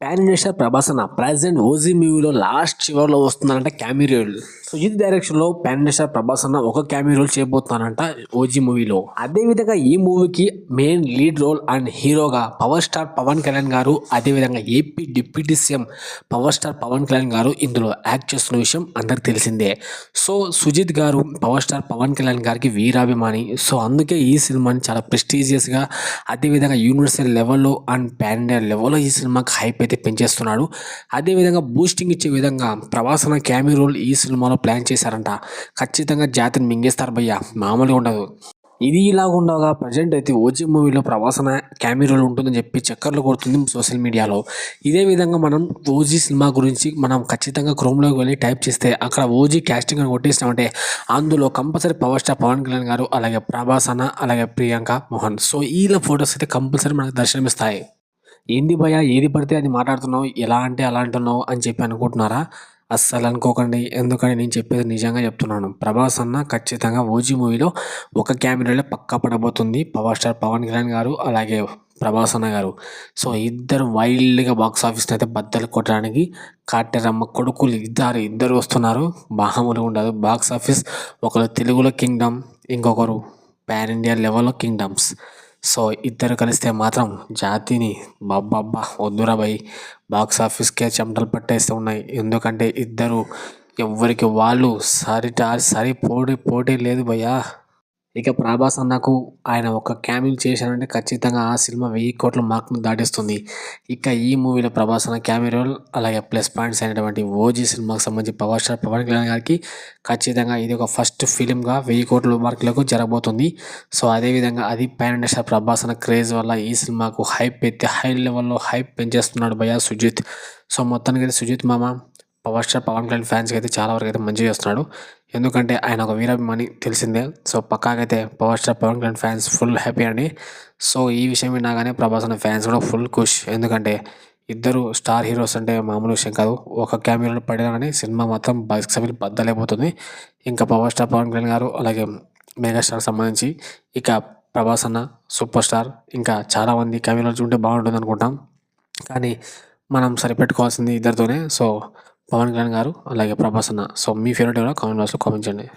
Pan India ప్రభాసన present OG మూవీలో last చివరిలో వస్తుందంటే క్యామిరోల్ సుజిత్ డైరెక్షన్లో పాన్ ప్రభాస్ అన్న ఒక క్యామిరోల్ చేయబోతున్నానంట ఓజీ మూవీలో అదేవిధంగా ఈ మూవీకి మెయిన్ లీడ్ రోల్ అండ్ హీరోగా పవర్ స్టార్ పవన్ కళ్యాణ్ గారు అదే విధంగా AP deputy CM power star Pawan Kalyan garu ఇందులో యాక్ట్ చేస్తున్న విషయం అందరికి తెలిసిందే. సో సుజిత్ గారు పవర్ స్టార్ పవన్ కళ్యాణ్ గారికి వీరాభిమాని. సో అందుకే ఈ సినిమాని చాలా ప్రెస్టీజియస్గా అదేవిధంగా యూనివర్సల్ లెవెల్లో అండ్ పాన్ లెవెల్లో ఈ సినిమాకి హైప్ అయితే పెంచేస్తున్నాడు. అదేవిధంగా బూస్టింగ్ ఇచ్చే విధంగా ప్రవాసన క్యామీ రోల్ ఈ సినిమాలో ప్లాన్ చేశారంట. ఖచ్చితంగా జాతిని మింగేస్తారు భయ్య. మామూలుగా ఉండదు. ఇది ఇలాగుండగా ప్రజెంట్ అయితే ఓజీ మూవీలో ప్రవాసన కెమెరాలు ఉంటుందని చెప్పి చక్కర్లు కొడుతుంది సోషల్ మీడియాలో. ఇదే విధంగా మనం ఓజీ సినిమా గురించి మనం ఖచ్చితంగా క్రోమ్లోకి వెళ్ళి టైప్ చేస్తే అక్కడ ఓజీ క్యాస్టింగ్ అని కొట్టేసినామంటే అందులో compulsory power star Pawan Kalyan garu అలాగే ప్రభాసన అలాగే ప్రియాంక మోహన్. సో వీళ్ళ ఫొటోస్ అయితే కంపల్సరీ మనకు దర్శనమిస్తాయి. ఏంది భయ ఏది పడితే అది మాట్లాడుతున్నావు? ఎలా అంటే అలా అంటున్నావు అని చెప్పి అనుకుంటున్నారా? అస్సలు అనుకోకండి. ఎందుకని నేను చెప్పేది నిజంగా చెప్తున్నాను. ప్రభాస్ అన్న ఖచ్చితంగా ఓజీ మూవీలో ఒక క్యామెరాలో పక్కా పడబోతుంది. పవర్ స్టార్ పవన్ కళ్యాణ్ గారు అలాగే ప్రభాస్ అన్న గారు. సో ఇద్దరు వైల్డ్గా బాక్స్ ఆఫీస్ని అయితే బద్దలు కొట్టడానికి కాటెరమ్మ కొడుకులు ఇద్దరు ఇద్దరు వస్తున్నారు. బాహములు ఉండదు. బాక్స్ ఆఫీస్ ఒకరు తెలుగులో కింగ్డమ్ ఇంకొకరు పాన్ ఇండియా లెవెల్లో కింగ్డమ్స్. సో ఇద్దరు కలిస్తే మాత్రం జాతిని బాబ్బా వద్దురా భయ్. బాక్స్ ఆఫీస్కే చెమటలు పట్టేస్తూ ఉన్నాయి. ఎందుకంటే ఇద్దరు ఎవ్వరికి వాళ్ళు సరిట సరి పోటీ పోటీ లేదు భయ్యా. ఇక ప్రభాస్ అన్నకు ఆయన ఒక క్యామిల్ చేశారంటే ఖచ్చితంగా ఆ సినిమా వెయ్యి కోట్ల మార్క్ను దాటిస్తుంది. ఇక ఈ మూవీలో ప్రభాస్ అన్న క్యామెరోల్ అలాగే ప్లస్ పాయింట్స్ అయినటువంటి ఓజీ సినిమాకి సంబంధించి పవర్ స్టార్ పవన్ కళ్యాణ్ గారికి ఖచ్చితంగా ఇది ఒక ఫస్ట్ ఫిలింగా వెయ్యి కోట్ల మార్కులకు జరగబోతుంది. సో అదేవిధంగా అది పాన్ ఇండియా ప్రభాస్ అన్న క్రేజ్ వల్ల ఈ సినిమాకు హైప్ ఎత్తి హై లెవెల్లో హైప్ పెంచేస్తున్నాడు భయ సుజిత్. సో మొత్తానికి అయితే సుజిత్ మామ పవర్ స్టార్ పవన్ కళ్యాణ్ ఫ్యాన్స్కి అయితే చాలా వరకు అయితే మంచిగా చేస్తున్నాడు. ఎందుకంటే ఆయన ఒక వీరాభిమాని తెలిసిందే. So పక్కాకైతే power star Pawan Kalyan fans full happy అండి. సో ఈ విషయం విన్నాగానే ప్రభాస్ అనే ఫ్యాన్స్ కూడా ఫుల్ ఖుష్. ఎందుకంటే ఇద్దరు స్టార్ హీరోస్ అంటే మామూలు విషయం కాదు. ఒక క్యామెరాలో పడినా కానీ సినిమా మాత్రం బాక్స్ ఆఫీస్ బద్దలైపోతుంది. ఇంకా పవర్ స్టార్ పవన్ కళ్యాణ్ గారు అలాగే మెగాస్టార్ సంబంధించి ఇక ప్రభాస్ అన్న సూపర్ స్టార్ ఇంకా చాలామంది కెమెరాలు చూంటే బాగుంటుంది అనుకుంటాం కానీ మనం సరిపెట్టుకోవాల్సింది ఇద్దరితోనే. సో పవన్ కళ్యాణ్ గారు అలాగే ప్రభాస్ అన్న. సో మీ ఫేవరెట్ ఎవరో? కామెంట్ బాక్స్లో కామెంట్ చేయండి.